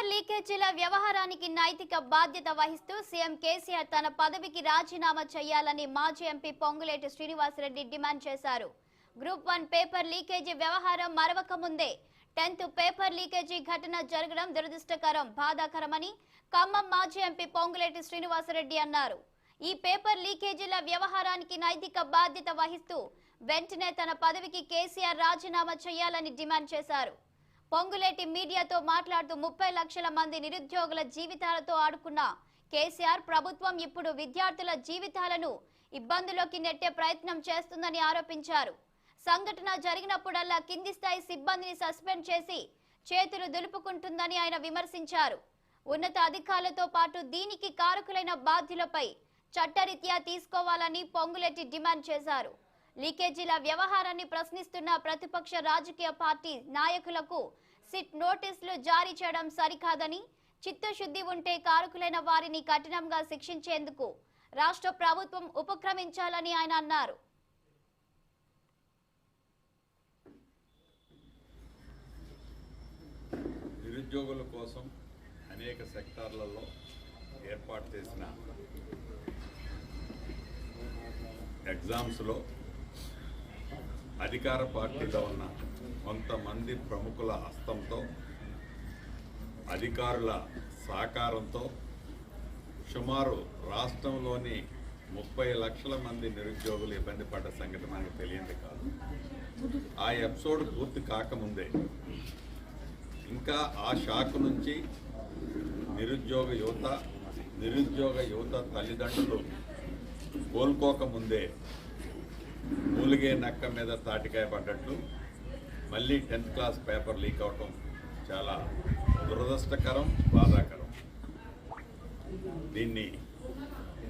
Paper లీకేజీల వ్యవహారానికి నైతిక బాధ్యత వహిస్తూ సీఎం కేసీఆర్ తన పదవికి రాజీనామా చేయాలని మాజీ ఎంపీ పొంగులేటి శ్రీనివాసరెడ్డి డిమాండ్ చేశారు. గ్రూప్ వన్ పేపర్ లీకేజీ వ్యవహారం మరవక ముందే టెన్త్ పేపర్ లీకేజీ ఘటన జరగడం దురదృష్టకరం బాధాకరమని ఖమ్మం మాజీ ఎంపీ పొంగులేటి శ్రీనివాసరెడ్డి అన్నారు. ఈ పేపర్ లీకేజీల వ్యవహారానికి నైతిక బాధ్యత వహిస్తూ వెంటనే తన పదవికి కేసీఆర్ రాజీనామా చేయాలని డిమాండ్ చేశారు. పొంగులేటి మీడియాతో మాట్లాడుతూ ముప్పై లక్షల మంది నిరుద్యోగుల జీవితాలతో ఆడుకున్న కేసీఆర్ ప్రభుత్వం ఇప్పుడు విద్యార్థుల జీవితాలను ఇబ్బందులోకి నెట్టే ప్రయత్నం చేస్తుందని ఆరోపించారు. సంఘటన జరిగినప్పుడల్లా కింది స్థాయి సిబ్బందిని సస్పెండ్ చేసి చేతులు దులుపుకుంటుందని ఆయన విమర్శించారు. ఉన్నత అధికారులతో పాటు దీనికి కారకులైన బాధ్యులపై చట్టరీత్యా తీసుకోవాలని పొంగులెట్టి డిమాండ్ చేశారు. లీకేజీల వ్యవహారాన్ని ప్రశ్నిస్తున్న ప్రతిపక్ష రాజకీయ పార్టీ నాయకులకు సిట్ నోటీసులు జారీ చేయడం సరికాదని చిత్తశుద్ధి ఉంటే కారకులైన వారిని కఠినంగా శిక్షించేందుకు రాష్ట్ర ప్రభుత్వం ఉపక్రమించాలని ఆయన అన్నారు. నిరుద్యోగుల కోసం అనేక సెక్టార్లలో ఏర్పాటు చేసిన ఎగ్జామ్స్లో అధికార పార్టీలో ఉన్న కొంతమంది ప్రముఖుల హస్తంతో అధికారుల సహకారంతో సుమారు రాష్ట్రంలోని ముప్పై లక్షల మంది నిరుద్యోగులు ఇబ్బంది పడ్డ సంగతి మనకు తెలియంది కాదు. ఆ ఎపిసోడ్ పూర్తి కాకముందే ఇంకా ఆ షాక్ నుంచి నిరుద్యోగ యువత నిరుద్యోగ యువత తల్లిదండ్రులు కోలుకోకముందే మూలిగే నక్క మీద తాటికాయ పడ్డట్లు. మళ్ళీ టెన్త్ క్లాస్ పేపర్ లీక్ అవటం చాలా దురదృష్టకరం బాధాకరం. దీన్ని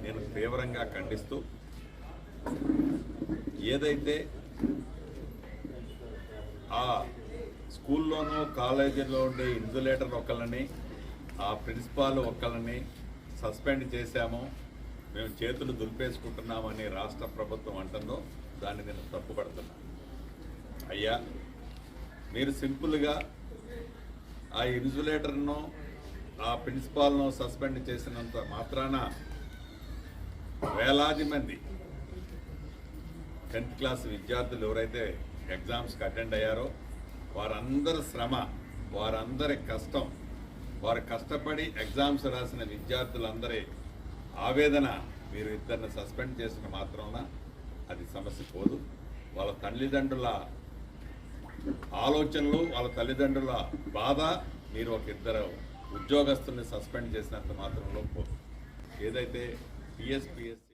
నేను తీవ్రంగా ఖండిస్తూ ఏదైతే ఆ స్కూల్లోనూ కాలేజీలో ఉండే ఇన్సులేటర్ ఒకళ్ళని ఆ ప్రిన్సిపాల్ ఒకళ్ళని సస్పెండ్ చేశామో మేము చేతులు దులిపేసుకుంటున్నామని రాష్ట్ర ప్రభుత్వం అంటుందో దాన్ని నేను తప్పుపడుతున్నా అయ్యా మీరు సింపుల్గా ఆ ఇన్సులేటర్ను ఆ ప్రిన్సిపాల్ను సస్పెండ్ చేసినంత మాత్రాన వేలాది మంది టెన్త్ క్లాస్ విద్యార్థులు ఎవరైతే ఎగ్జామ్స్కి అటెండ్ అయ్యారో వారందరి శ్రమ వారందరి కష్టం వారు కష్టపడి ఎగ్జామ్స్ రాసిన విద్యార్థులందరి ఆవేదన మీరు ఇద్దరిని సస్పెండ్ చేసిన మాత్రాన అది సమస్య పోదు. వాళ్ళ తల్లిదండ్రుల ఆలోచనలు వాళ్ళ తల్లిదండ్రుల బాధ మీరు ఒక ఇద్దరు ఉద్యోగస్తుల్ని సస్పెండ్ చేసినంత మాత్రంలో పోదు. ఏదైతే పిఎస్పిఎస్